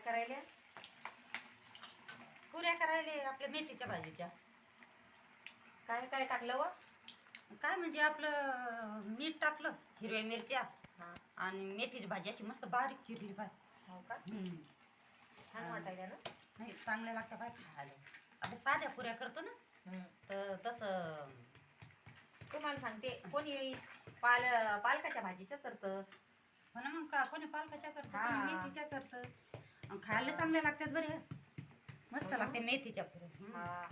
करायला? पुऱ्या करायला आपल्या मेथीच्या भाजीच्या. काय काय टाकलं व? काय म्हणजे आपलं मीठ टाकलं हिरव्या मिरच्या आणि मेथीची भाजी अशी मस्त बारीक चिरली पाय हो का? छान. वाटायला ना? नाही चांगल्या लागतं पाय खायला. आपल्या साध्या पुऱ्या करतो ना. तर तसं तुम्हाला सांगते कोणी पाल पालकाच्या भाजीचं करतं? हो ना मग का? कोणी पालकाच्या करतं मेथीच्या करतं? खायला चांगल्या लागतात बरे. मस्त. लागते मेथीच्या पुऱ्या. हा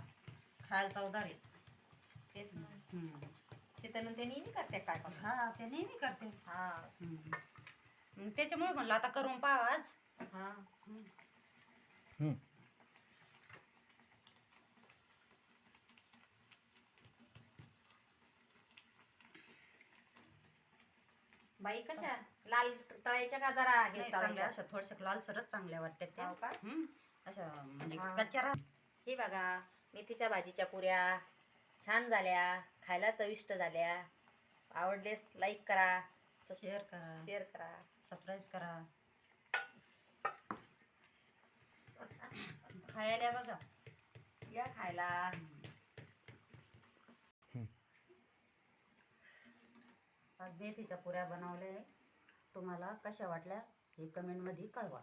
खायला चवदार आहे. तेच ना. हम्म. शीतल ते नेहमी करते काय पण. हा ते नेहमी करते. हा. त्याच्यामुळे म्हणलं आता करून पाहा आज. हा. बाई कशा? लाल तळायच्या का जरा हे चांगल्या? अशा थोड्याशा लालसरच चांगल्या वाटतात त्या. हो का? अशा म्हणजे हा. कच्च्या हे बघा मेथीच्या भाजीच्या पुऱ्या छान झाल्या खायला चविष्ट झाल्या. आवडलेस लाईक करा. शेअर करा. शेअर करा. सरप्राईज करा. खायला बघा. या खायला. मेथीच्या पुऱ्या बनवल्या तुम्हाला कशा वाटल्या हे कमेंटमध्ये कळवा.